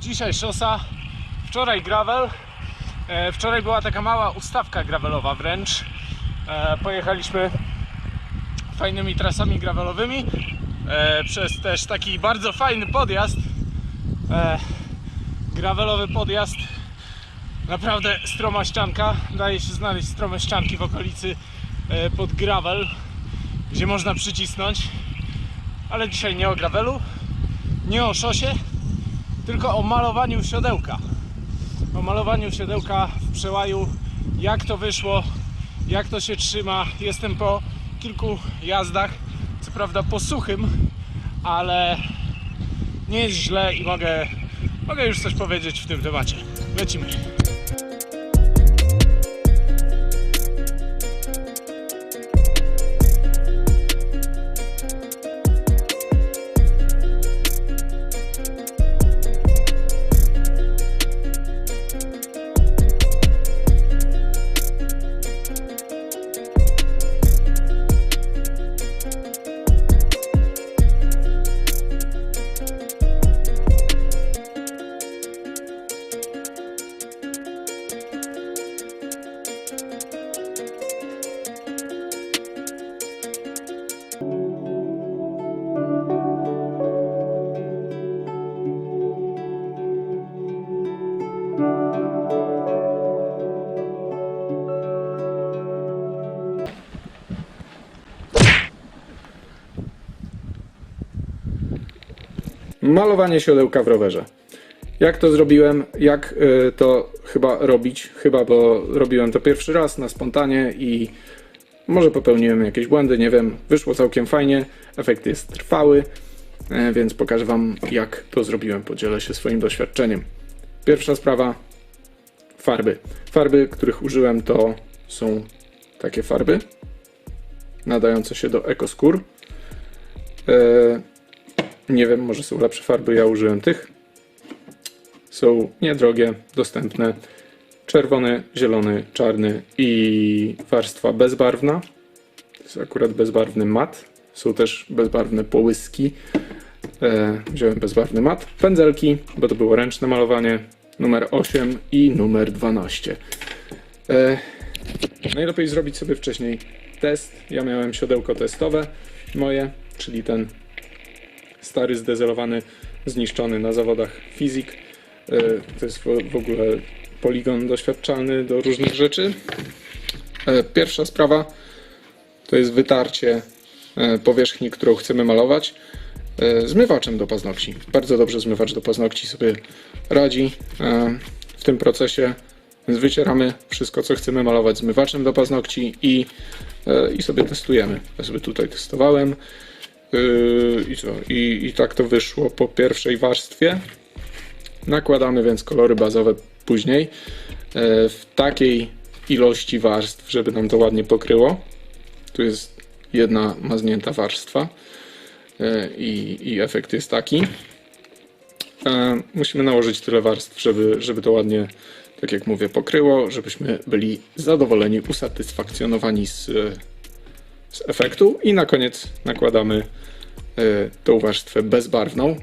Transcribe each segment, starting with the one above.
Dzisiaj szosa, wczoraj gravel. E, wczoraj była taka mała ustawka gravelowa wręcz. E, pojechaliśmy fajnymi trasami gravelowymi e, przez też taki bardzo fajny podjazd. E, gravelowy podjazd. Naprawdę stroma ścianka. Daje się znaleźć strome ścianki w okolicy e, pod gravel, gdzie można przycisnąć. Ale dzisiaj nie o gravelu, nie o szosie, tylko o malowaniu siodełka. O malowaniu siodełka w przełaju, jak to wyszło, jak to się trzyma. Jestem po kilku jazdach, co prawda po suchym, ale nie jest źle i mogę, mogę już coś powiedzieć w tym temacie. Lecimy. Malowanie siodełka w rowerze. Jak to zrobiłem? Jak y, to chyba robić? Chyba, bo robiłem to pierwszy raz na spontanie i może popełniłem jakieś błędy, nie wiem. Wyszło całkiem fajnie, efekt jest trwały, e, więc pokażę Wam, jak to zrobiłem. Podzielę się swoim doświadczeniem. Pierwsza sprawa farby. Farby, których użyłem, to są takie farby nadające się do ekoskór. E, nie wiem, może są lepsze farby, ja użyłem tych. Są niedrogie, dostępne. Czerwony, zielony, czarny i warstwa bezbarwna. To jest akurat bezbarwny mat. Są też bezbarwne połyski. E, wziąłem bezbarwny mat. Pędzelki, bo to było ręczne malowanie. Numer 8 i numer 12. E, najlepiej zrobić sobie wcześniej test. Ja miałem siodełko testowe moje, czyli ten stary, zdezelowany, zniszczony na zawodach fizik. E, To jest w ogóle poligon doświadczalny do różnych rzeczy. E, Pierwsza sprawa to jest wytarcie e, powierzchni, którą chcemy malować zmywaczem do paznokci. Bardzo dobrze zmywacz do paznokci sobie radzi w tym procesie. Więc wycieramy wszystko, co chcemy malować zmywaczem do paznokci i, i sobie testujemy. Ja sobie tutaj testowałem. Yy, I co? I, I tak to wyszło po pierwszej warstwie. Nakładamy więc kolory bazowe później e, w takiej ilości warstw, żeby nam to ładnie pokryło. Tu jest jedna maznięta warstwa e, i, i efekt jest taki. Musimy nałożyć tyle warstw, żeby, żeby to ładnie, tak jak mówię, pokryło, żebyśmy byli zadowoleni, usatysfakcjonowani z, z efektu i na koniec nakładamy e, tą warstwę bezbarwną.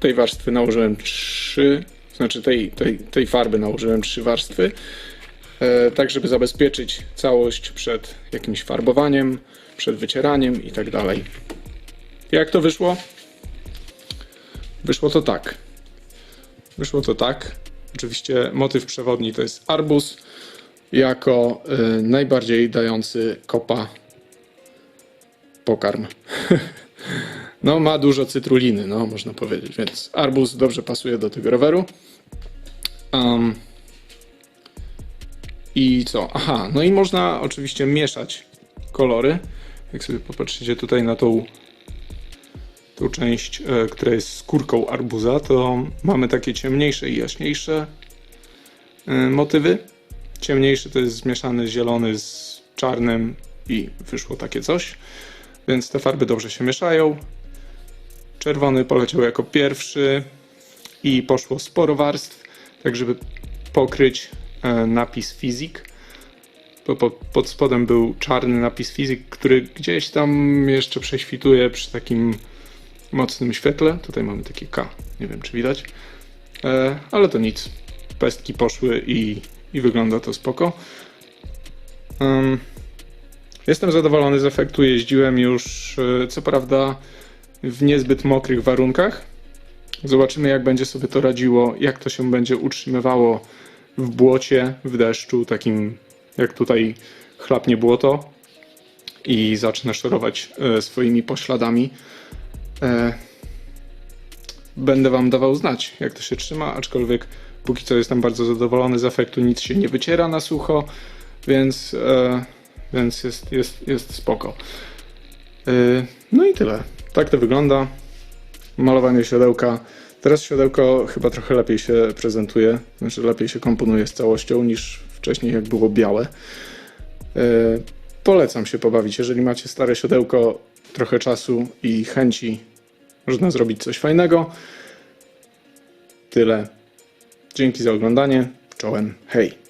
Tej warstwy nałożyłem trzy, znaczy tej, tej, tej farby nałożyłem trzy warstwy, e, tak żeby zabezpieczyć całość przed jakimś farbowaniem, przed wycieraniem i tak dalej. Jak to wyszło? Wyszło to tak. Wyszło to tak. Oczywiście motyw przewodni to jest arbuz jako e, najbardziej dający kopa pokarm. No, ma dużo cytruliny, no, można powiedzieć, więc arbuz dobrze pasuje do tego roweru. Um, I co? Aha, no i można oczywiście mieszać kolory. Jak sobie popatrzycie tutaj na tą, tą część, e, która jest skórką arbuza, to mamy takie ciemniejsze i jaśniejsze e, motywy. Ciemniejszy to jest zmieszany zielony z czarnym i wyszło takie coś. Więc te farby dobrze się mieszają. Czerwony poleciał jako pierwszy i poszło sporo warstw, tak żeby pokryć e, napis fizik. Pod spodem był czarny napis fizik, który gdzieś tam jeszcze prześwituje przy takim mocnym świetle. Tutaj mamy takie K, nie wiem czy widać. E, ale to nic. Pestki poszły i, i wygląda to spoko. Jestem zadowolony z efektu. Jeździłem już, e, co prawda, w niezbyt mokrych warunkach. Zobaczymy, jak będzie sobie to radziło, jak to się będzie utrzymywało w błocie, w deszczu, takim jak tutaj chlapnie błoto i zacznę szorować e, swoimi pośladami. E, będę Wam dawał znać, jak to się trzyma, aczkolwiek póki co jestem bardzo zadowolony z efektu, nic się nie wyciera na sucho, więc, więc jest, jest, jest spoko. E, no i tyle. Tak to wygląda. Malowanie siodełka. Teraz siodełko chyba trochę lepiej się prezentuje, znaczy lepiej się komponuje z całością niż wcześniej, jak było białe. E, Polecam się pobawić. Jeżeli macie stare siodełko, trochę czasu i chęci, można zrobić coś fajnego. Tyle. Dzięki za oglądanie. Czołem. Hej.